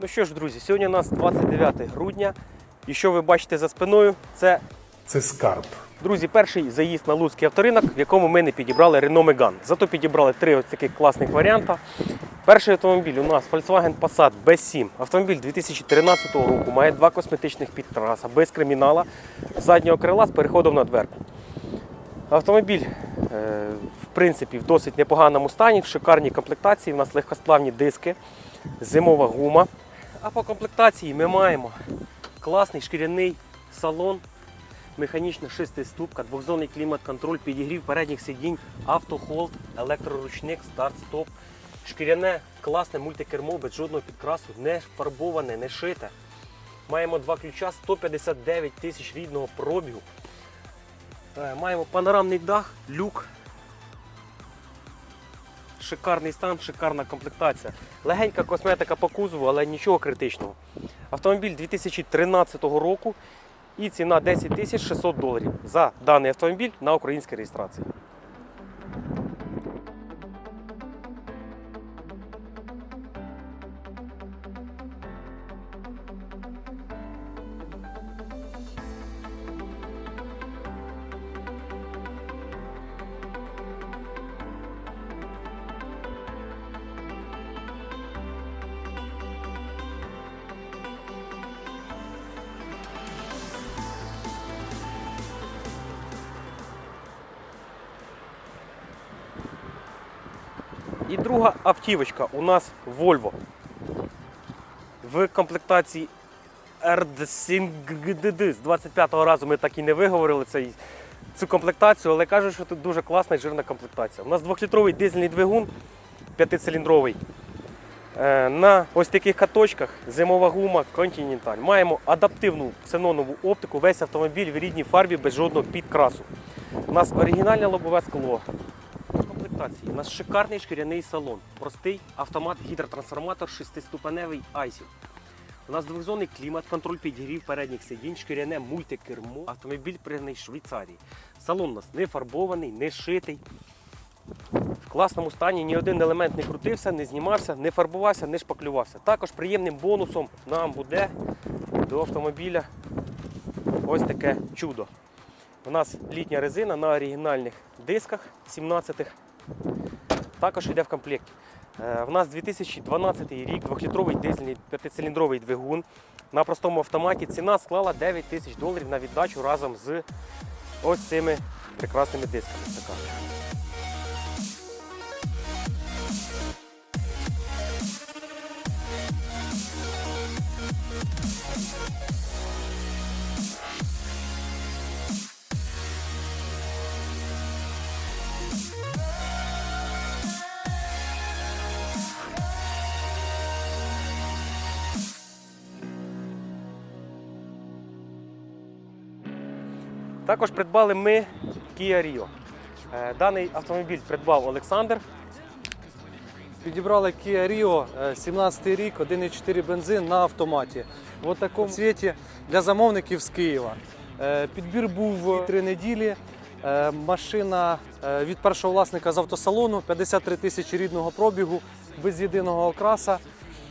Ну що ж, друзі, сьогодні у нас 29 грудня. І що ви бачите за спиною, це, Це скарб. друзі, перший заїзд на Луцький авторинок, в якому ми не підібрали Renault Megane. Зато підібрали три ось таких класних варіанти. Перший автомобіль у нас Volkswagen Passat B7. Автомобіль 2013 року, має два косметичних підкраса, без кримінала, заднього крила з переходом на дверку. Автомобіль, е, в принципі, в досить непоганому стані, в шикарній комплектації. У нас легкосплавні диски, зимова гума. А по комплектації ми маємо класний шкіряний салон, механічна шестиступка, двохзонний клімат-контроль, підігрів передніх сидінь, автохолд, електроручник, старт-стоп. Шкіряне класне мультикермо без жодного підкрасу, не фарбоване, не шите. Маємо два ключа, 159 тисяч рідного пробігу. Е, Маємо панорамний дах, люк. Шикарний стан, шикарна комплектація. Легенька косметика по кузову, але нічого критичного. Автомобіль 2013 року і ціна 10 600 доларів за даний автомобіль на українській реєстрації. І друга автівочка у нас Volvo. В комплектації RD7GDD. З 25-го разу ми так і не виговорили цей, цю комплектацію, але кажуть, що тут дуже класна і жирна комплектація. У нас двохлітровий дизельний двигун п'ятициліндровий. Е, На ось таких каточках зимова гума Continental. Маємо адаптивну ксенонову оптику, весь автомобіль в рідній фарбі без жодного підкрасу. У нас оригінальне лобове скло, комплектації. У нас шикарний шкіряний салон. Простий автомат гідротрансформатор шестиступеневий ISIL. У нас двохзонний клімат, контроль підігрів передніх сидінь, шкіряне мультикермо, автомобіль пригнаний Швейцарії. Салон у нас не фарбований, не шитий. В класному стані ні один елемент не крутився, не знімався, не фарбувався, не шпаклювався. Також приємним бонусом нам буде до автомобіля ось таке чудо. У нас літня резина на оригінальних дисках 17-х. Також йде в комплекті. Е, В нас 2012 рік, двохлітровий дизельний п'ятициліндровий двигун. На простому автоматі ціна склала 9 тисяч доларів на віддачу разом з ось цими прекрасними дисками. Також придбали ми Kia Rio. Е, Даний автомобіль придбав Олександр. Підібрали Kia Rio, е, 17 рік, 1,4 бензин на автоматі. В такому цвіті для замовників з Києва. Е, Підбір був три неділі. Е, Машина е, від першого власника з автосалону, 53 тисячі рідного пробігу, без єдиного окраса,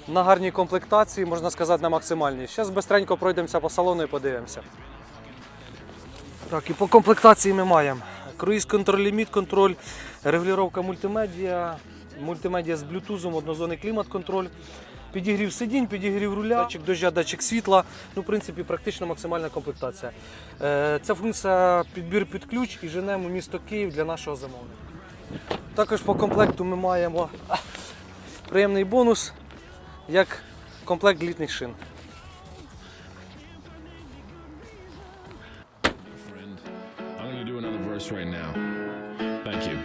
на гарній комплектації, можна сказати, на максимальній. Зараз швидко пройдемося по салону і подивимося. Так, і по комплектації ми маємо круїз контроль, ліміт контроль, регулювання мультимедіа, мультимедіа з блютузом, однозонний клімат контроль, підігрів сидінь, підігрів руля, датчик дождя, датчик світла. Ну, в принципі, практично максимальна комплектація. Е, Ця функція підбір під ключ і женемо місто Київ для нашого замовника. Також по комплекту ми маємо приємний бонус, як комплект літніх шин. Verse right now. Thank you.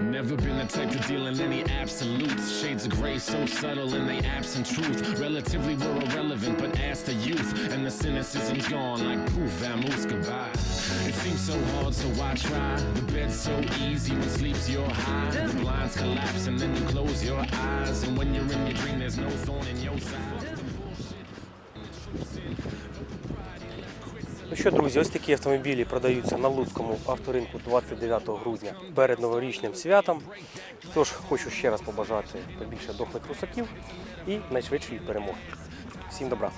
Never been the type to deal in any absolutes. Shades of gray so subtle in they absent truth. Relatively we're irrelevant, but ask the youth. And the cynicism's gone like poof, vamoose goodbye. It seems so hard, so why try? The bed's so easy when sleep's your high. The blinds collapse and then you close your eyes. And when you're in your dream, there's no thorn in your side. Що, друзі, ось такі автомобілі продаються на Луцькому авторинку 29 грудня перед новорічним святом. Тож хочу ще раз побажати побільше дохлих русаків і найшвидшої перемоги. Всім добра!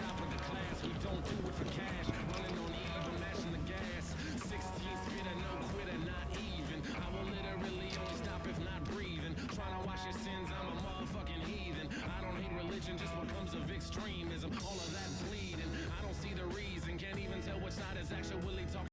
can't even tell which side is actually talking.